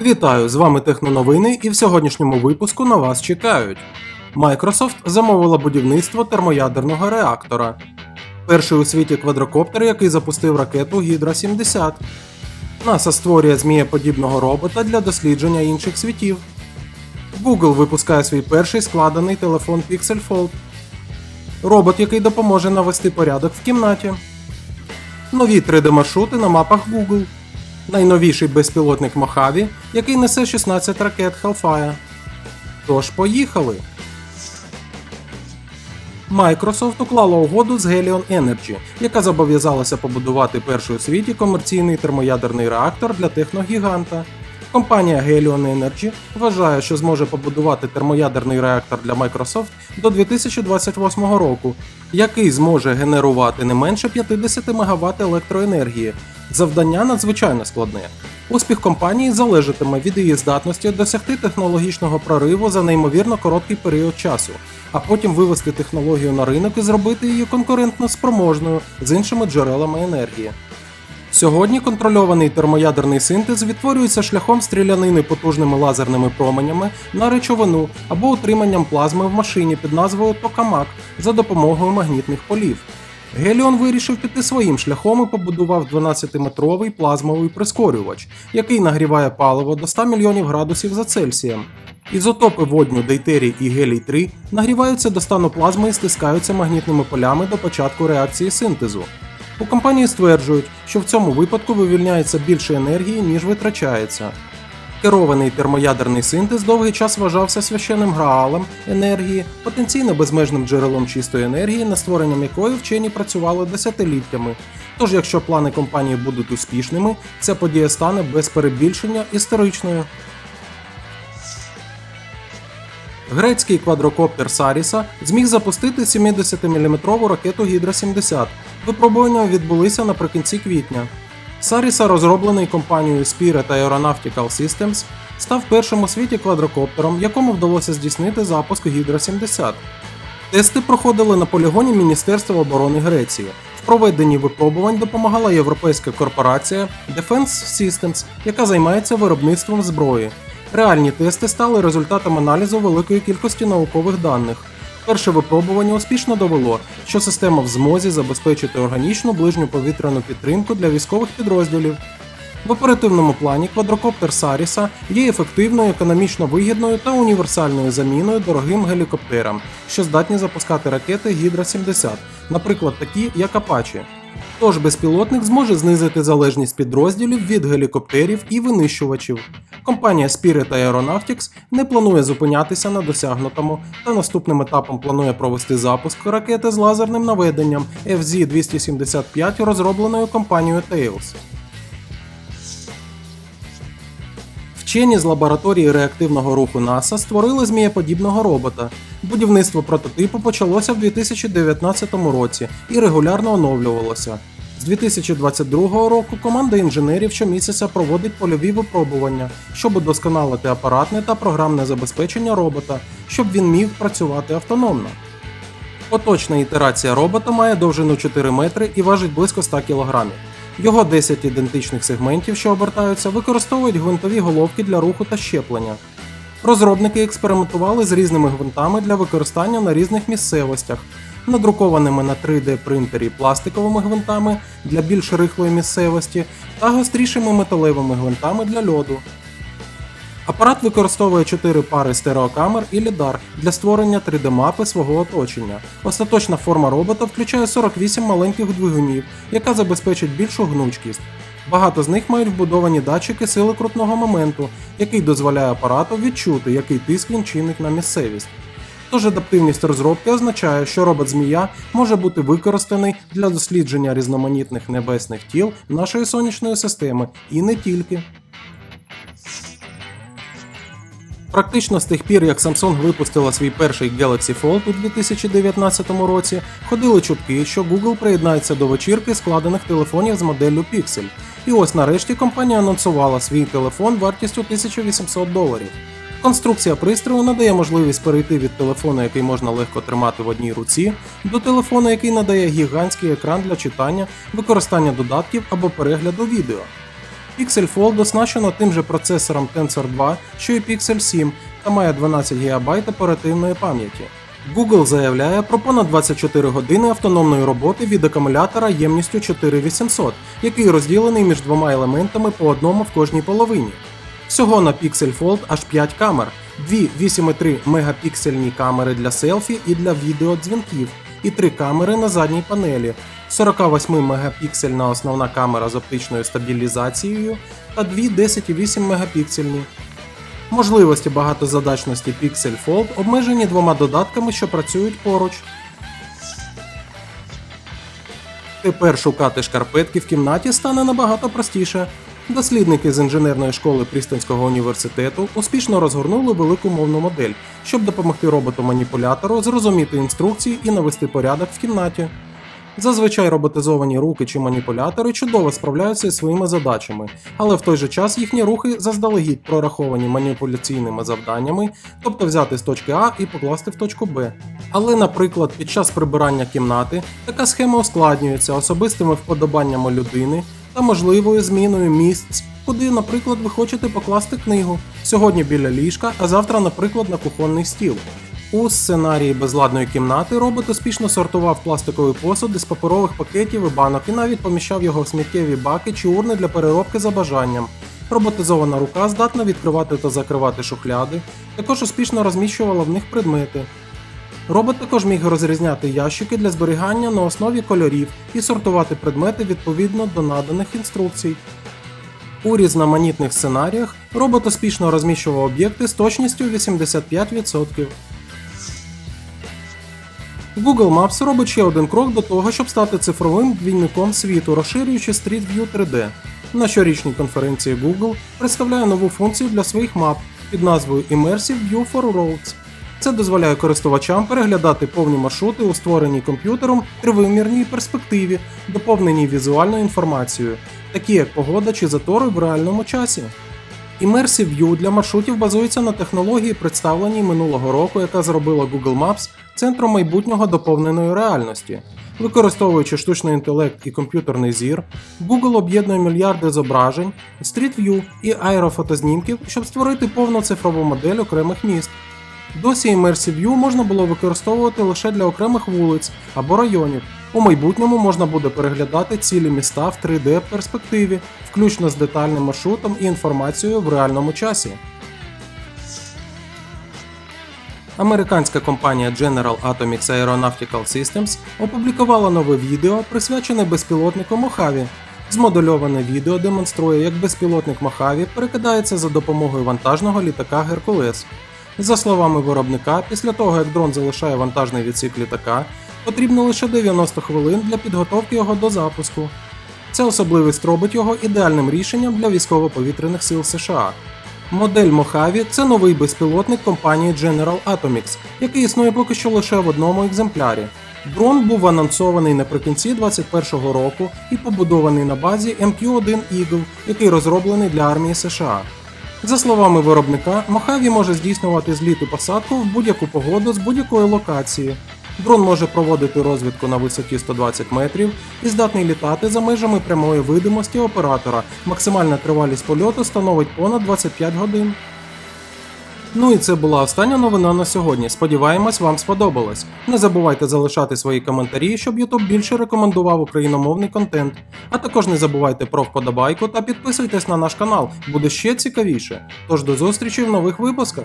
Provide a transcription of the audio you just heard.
Вітаю! З вами Техноновини і в сьогоднішньому випуску на вас чекають. Microsoft замовила будівництво термоядерного реактора. Перший у світі квадрокоптер, який запустив ракету Гідра 70. NASA створює змієподібного робота для дослідження інших світів. Google випускає свій перший складений телефон Pixel Fold. Робот, який допоможе навести порядок в кімнаті. Нові 3D-маршрути на мапах Google. Найновіший безпілотник Мохаві, який несе 16 ракет Hellfire. Тож поїхали. Microsoft уклала угоду з Helion Energy, яка зобов'язалася побудувати перший у світі комерційний термоядерний реактор для техногіганта. Компанія Helion Energy вважає, що зможе побудувати термоядерний реактор для Microsoft до 2028 року, який зможе генерувати не менше 50 МВт електроенергії. Завдання надзвичайно складне. Успіх компанії залежатиме від її здатності досягти технологічного прориву за неймовірно короткий період часу, а потім вивести технологію на ринок і зробити її конкурентно спроможною з іншими джерелами енергії. Сьогодні контрольований термоядерний синтез відтворюється шляхом стрілянини потужними лазерними променями на речовину або утриманням плазми в машині під назвою Токамак за допомогою магнітних полів. Геліон вирішив піти своїм шляхом і побудував 12-метровий плазмовий прискорювач, який нагріває паливо до 100 мільйонів градусів за Цельсієм. Ізотопи водню, дейтерій і гелій 3 нагріваються до стану плазми і стискаються магнітними полями до початку реакції синтезу. У компанії стверджують, що в цьому випадку вивільняється більше енергії, ніж витрачається. Керований термоядерний синтез довгий час вважався священним граалем енергії, потенційно безмежним джерелом чистої енергії, над створенням якої вчені працювали десятиліттями. Тож, якщо плани компанії будуть успішними, ця подія стане без перебільшення історичною. Грецький квадрокоптер Саріса зміг запустити 70-мм ракету Гідра 70. Випробування відбулися наприкінці квітня. Саріса, розроблений компанією Spirit Aeronautical Systems, став першим у світі квадрокоптером, якому вдалося здійснити запуск Гідра 70. Тести проходили на полігоні Міністерства оборони Греції. В проведенні випробувань допомагала європейська корпорація Defense Systems, яка займається виробництвом зброї. Реальні тести стали результатом аналізу великої кількості наукових даних. Перше випробування успішно довело, що система в змозі забезпечити органічну ближню повітряну підтримку для військових підрозділів. В оперативному плані квадрокоптер Саріса є ефективною, економічно вигідною та універсальною заміною дорогим гелікоптерам, що здатні запускати ракети Гідра 70, наприклад, такі як Апачі. Тож безпілотник зможе знизити залежність підрозділів від гелікоптерів і винищувачів. Компанія Spirit Aeronautics не планує зупинятися на досягнутому та наступним етапом планує провести запуск ракети з лазерним наведенням FZ-275, розробленою компанією Tails. Вчені з лабораторії реактивного руху НАСА створили змієподібного робота. Будівництво прототипу почалося в 2019 році і регулярно оновлювалося. З 2022 року команда інженерів щомісяця проводить польові випробування, щоб удосконалити апаратне та програмне забезпечення робота, щоб він міг працювати автономно. Поточна ітерація робота має довжину 4 метри і важить близько 100 кг. Його 10 ідентичних сегментів, що обертаються, використовують гвинтові головки для руху та щеплення. Розробники експериментували з різними гвинтами для використання на різних місцевостях, надрукованими на 3D принтері пластиковими гвинтами для більш рихлої місцевості та гострішими металевими гвинтами для льоду. Апарат використовує 4 пари стереокамер і лідар для створення 3D-мапи свого оточення. Остаточна форма робота включає 48 маленьких двигунів, яка забезпечить більшу гнучкість. Багато з них мають вбудовані датчики сили крутного моменту, який дозволяє апарату відчути, який тиск він чинить на місцевість. Тож адаптивність розробки означає, що робот Змія може бути використаний для дослідження різноманітних небесних тіл нашої сонячної системи і не тільки. Практично з тих пір, як Samsung випустила свій перший Galaxy Fold у 2019 році, ходили чутки, що Google приєднається до вечірки складених телефонів з моделлю Pixel. І ось нарешті компанія анонсувала свій телефон вартістю 1800 доларів. Конструкція пристрою надає можливість перейти від телефону, який можна легко тримати в одній руці, до телефону, який надає гігантський екран для читання, використання додатків або перегляду відео. Pixel Fold оснащено тим же процесором Tensor 2, що і Pixel 7 та має 12 ГБ оперативної пам'яті. Google заявляє про понад 24 години автономної роботи від акумулятора ємністю 4800, який розділений між двома елементами по одному в кожній половині. Всього на Pixel Fold аж 5 камер, дві 8,3 мегапіксельні камери для селфі і для відеодзвінків, і три камери на задній панелі, 48 мегапіксельна основна камера з оптичною стабілізацією та дві 10,8 мегапіксельні. Можливості багатозадачності Pixel Fold обмежені двома додатками, що працюють поруч. Тепер шукати шкарпетки в кімнаті стане набагато простіше. Дослідники з інженерної школи Прістонського університету успішно розгорнули велику мовну модель, щоб допомогти роботу-маніпулятору зрозуміти інструкції і навести порядок в кімнаті. Зазвичай роботизовані руки чи маніпулятори чудово справляються зі своїми задачами, але в той же час їхні рухи заздалегідь прораховані маніпуляційними завданнями, тобто взяти з точки А і покласти в точку Б. Але, наприклад, під час прибирання кімнати така схема ускладнюється особистими вподобаннями людини та можливою зміною місць, куди, наприклад, ви хочете покласти книгу. Сьогодні біля ліжка, а завтра, наприклад, на кухонний стіл. У сценарії безладної кімнати робот успішно сортував пластиковий посуд із паперових пакетів і банок і навіть поміщав його в сміттєві баки чи урни для переробки за бажанням. Роботизована рука здатна відкривати та закривати шухляди, також успішно розміщувала в них предмети. Робот також міг розрізняти ящики для зберігання на основі кольорів і сортувати предмети відповідно до наданих інструкцій. У різноманітних сценаріях робот успішно розміщував об'єкти з точністю 85%. Google Maps робить ще один крок до того, щоб стати цифровим двійником світу, розширюючи Street View 3D. На щорічній конференції Google представляє нову функцію для своїх мап під назвою Immersive View for Roads. Це дозволяє користувачам переглядати повні маршрути у створеній комп'ютером тривимірній перспективі, доповненій візуальною інформацією, такі як погода чи затори в реальному часі. Immersive View для маршрутів базується на технології, представленій минулого року, яка зробила Google Maps центром майбутнього доповненої реальності. Використовуючи штучний інтелект і комп'ютерний зір, Google об'єднує мільярди зображень, Street View і аерофотознімків, щоб створити повну цифрову модель окремих міст. Досі Immersive View можна було використовувати лише для окремих вулиць або районів. У майбутньому можна буде переглядати цілі міста в 3D перспективі, включно з детальним маршрутом і інформацією в реальному часі. Американська компанія General Atomics Aeronautical Systems опублікувала нове відео, присвячене безпілотнику Мохаві. Змодульоване відео демонструє, як безпілотник Мохаві перекидається за допомогою вантажного літака Геркулес. За словами виробника, після того як дрон залишає вантажний відсік літака, потрібно лише 90 хвилин для підготовки його до запуску. Це особливість робить його ідеальним рішенням для військово-повітряних сил США. Модель Mojave – це новий безпілотник компанії General Atomics, який існує поки що лише в одному екземплярі. Дрон був анонсований наприкінці 2021 року і побудований на базі MQ-1 Eagle, який розроблений для армії США. За словами виробника, Мохаві може здійснювати зліт і посадку в будь-яку погоду з будь-якої локації. Дрон може проводити розвідку на висоті 120 метрів і здатний літати за межами прямої видимості оператора. Максимальна тривалість польоту становить понад 25 годин. Ну і це була остання новина на сьогодні. Сподіваємось, вам сподобалось. Не забувайте залишати свої коментарі, щоб YouTube більше рекомендував україномовний контент. А також не забувайте про вподобайку та підписуйтесь на наш канал, буде ще цікавіше. Тож до зустрічі в нових випусках.